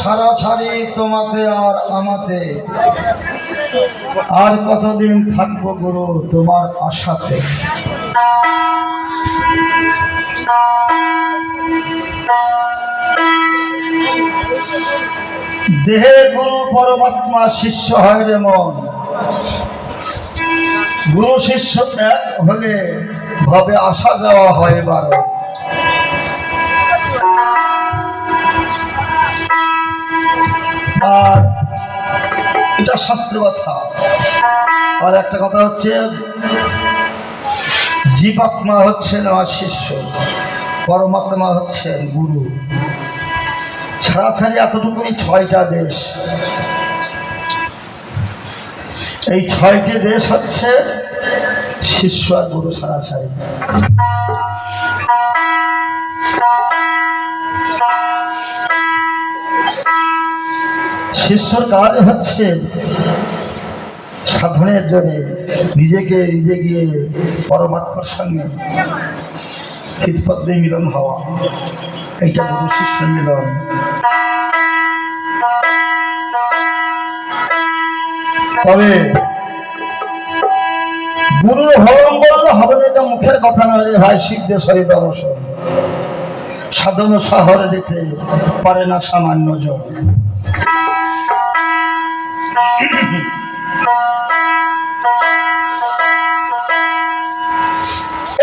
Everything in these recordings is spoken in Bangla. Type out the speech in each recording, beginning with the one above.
ছাড়া ছাড়ি তোমাতে আর আমাতে। আর কতদিন থাকব গুরু তোমার আশাতে? দেহে গুরু পরমাত্মা শিষ্য হয় রে মন। গুরু শিষ্য এক হলে ভাবে আসা যাওয়া হয় বারো। আর এটা শাস্ত্র কথা। আর একটা কথা হচ্ছে, জীবাত্মা হচ্ছেন আমার শিষ্য, পরমাত্মা হচ্ছেন গুরু। ছাড়াছাড়ি এতটুকুনি ছয়টা দেশ। এই ছয়টি দেশ হচ্ছে শিষ্য আর গুরু ছাড়াছাড়ি। শিষ্যর কাজ হচ্ছে সাধনের জন্য নিজেকে নিজে গিয়ে পরমাত্মার সঙ্গে কীটপত্রে মিলন হওয়া। এইটা গুরু শিষ্য মিলন। তবে গুরুর হরম বললে হবে না, এটা মুখের কথা নয় ভাই ভাই সিদ্ধেশ্বরী অবসর। সাধন শহরে দিতে পারে না সামান্য জন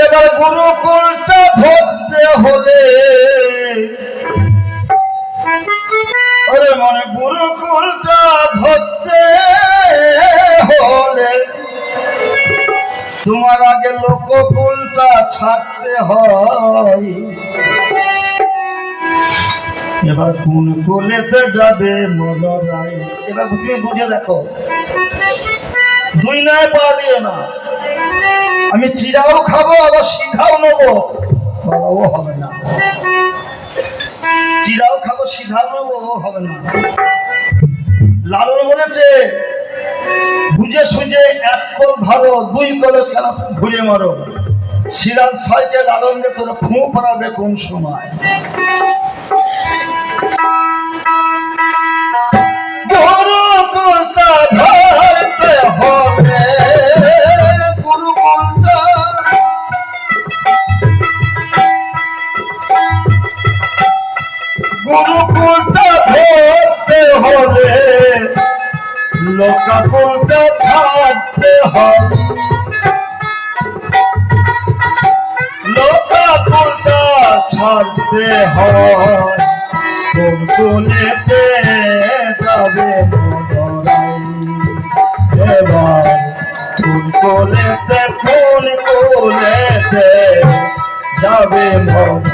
এবার গুরুকুলটা ধরতে হলে। ওরে মনে গুরুকুলটা ধরতে হলে। তোমার আগে লোককুলটা ছাড়তে হয়। এবার কোন কুলেতে যাবে মলরায় এবার তুমি বুঝে দেখো। দুই নয় পা দিয়ে না। আমি চিরাও খাব, আবার সিধাও নেব। বাবাও হবে না। চিরাও খাব সিধাও নেব, হবে না। লালন বলেছে, বুঝে সুঝে এক কল ধরো দুই কলে কেন ঘুরে মারো। সিরাজ ছয়কে লালনকে তোর ফু পড়াবে কোন সময়? ধরতে হবে লোকাকুলটা ছাড়তে হবে। ছাড়তে হয় কোন কোনেতে যাবে এবার কোন কোনেতে কোন যাবে মদরাই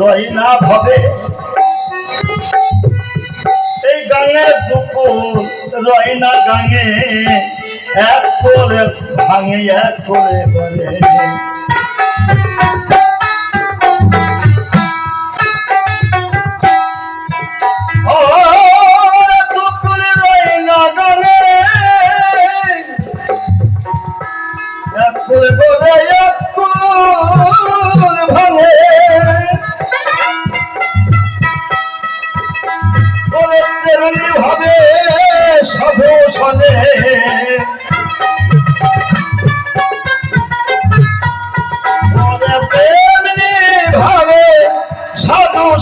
রই না ভাবে। এই গাঙে দুকো রই গাঙে এক করে ভাঙে এক করে বলে।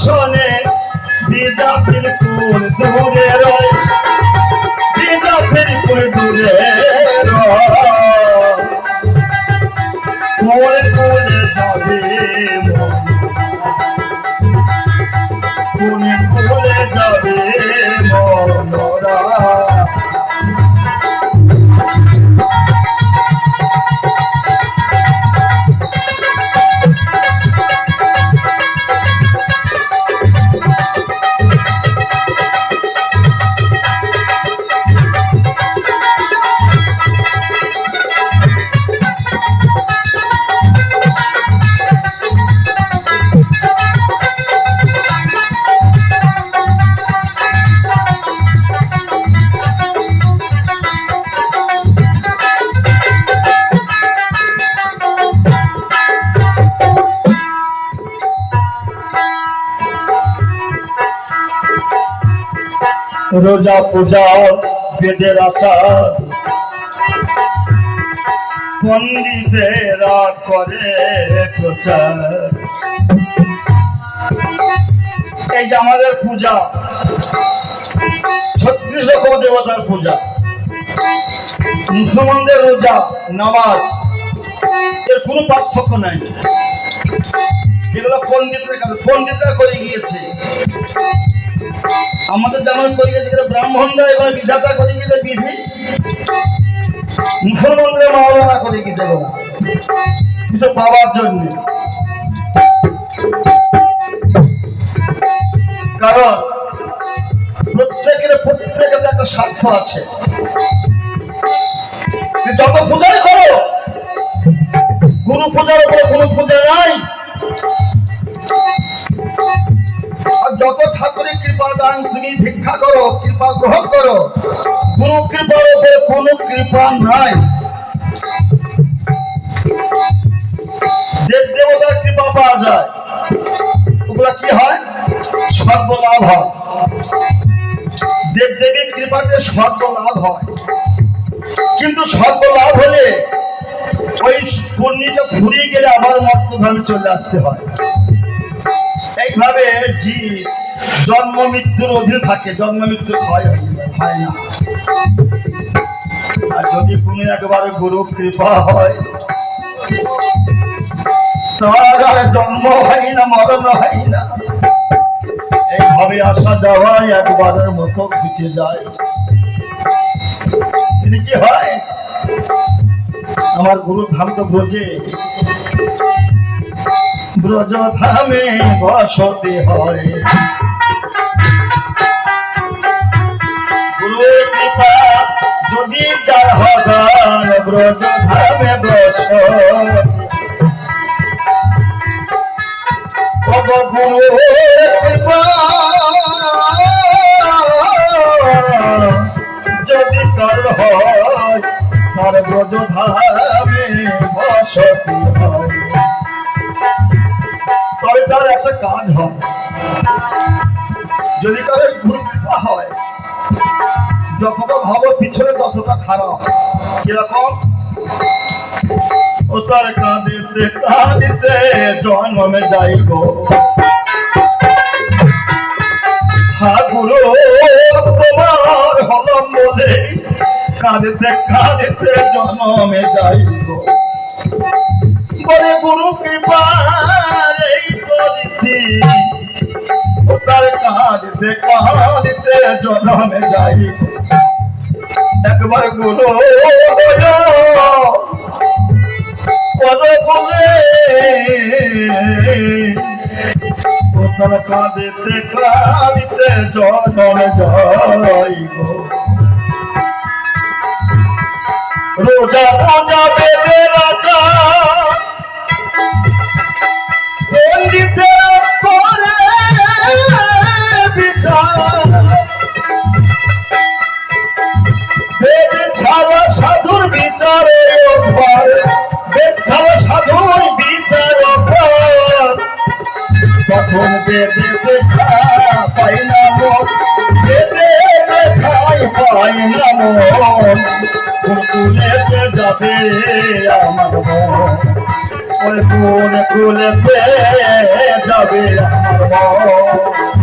শোনে দিদা ফিরপুর দূরে রয়। দিদা ফিরপুর দূরে রোজা পূজা বেদের আচার পণ্ডিতেরা করে প্রচার। এই যে আমাদের পূজা, ছত্রিশ রকম দেবতার পূজা। মুসলমানদের রোজা, নামাজ, এর কোনো পার্থক্য নাই। এগুলো পণ্ডিতরা কাজ পণ্ডিতরা করে গিয়েছে। আমাদের যেমন করে গিয়েছে ব্রাহ্মণরা এবার বিধাতা করে গিয়েছে বিধি। মুসলমানরা মাওলানা করে এগুলো কিছু পাওয়ার জন্য। কারণ প্রত্যেকের প্রত্যেকের একটা স্বার্থ আছে। যত পূজাই করো, কোন পূজার উপরে কোন পূজা নাই। যত ঠাকুরের কৃপা দান তুমি ভিক্ষা করো, কৃপা গ্রহণ করো। কোন কৃপার উপরে কোন কৃপা নাই। দেব দেবতার কৃপা পাওয়া যায়। ওগুলা কি হয়? সর্বলাভ হয়। দেব দেবীর কৃপাতে সর্বলাভ হয়। কিন্তু সর্বলাভ হলে ওই পূর্ণিটা ফুরিয়ে গেলে আবার মর্তধামে চলে আসতে হয়। এইভাবে জন্ম মৃত্যুর অধীনে থাকে, জন্ম মৃত্যুর ভয় হয় না। আর যদি কোনো একবারে গুরু কৃপা হয় জন্ম হয় না, মরণ হয় না। এইভাবে আসা যাওয়া একবারের মতো ঘুচে যায়। তিনি কি হয়? আমার গুরু ধাম তো বোঝে। ব্রজ ধামে বসতে হয়। যদি যার হগান ব্রজ ধামে যদি কারোর গুরু কৃপা হয়, যতটা ভাবো পিছনে ততটা খারাপ। কীরকম? ও তার কাঁদিতে কাঁদিতে জন্মে যাইব। ঠাকুর তোমার হলম বলে কাঁদিতে কাঁদিতে জন্মে যাইব। বলে গুরু কৃপা কাঁদিতে কাঁদিতে জন্মে যাইব একবার গুরু পদ বলে ওখান কাঁদিতে কাঁদিতে রোজা বেদে রাজা কোন কুলেতে যাবে আমার মন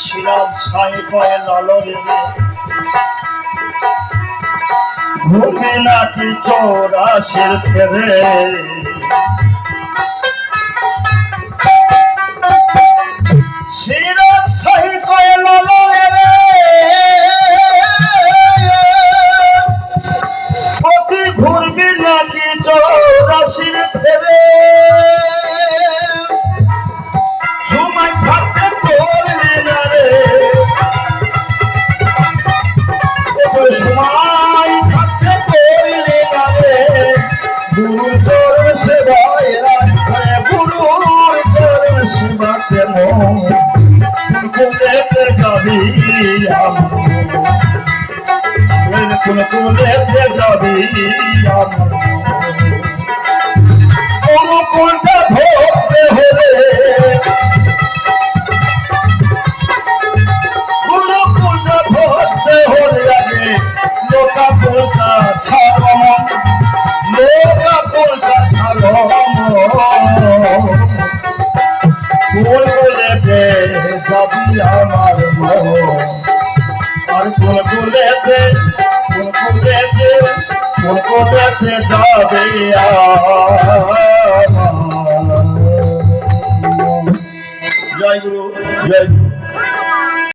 শিরাজ সাই কয় লালরে। ঘুমে নাকি চোরাশের ফেরে। ফুল তুলেছে রবি আমার উঠেছে দবিয়া জয় গুরু জয় গুরু।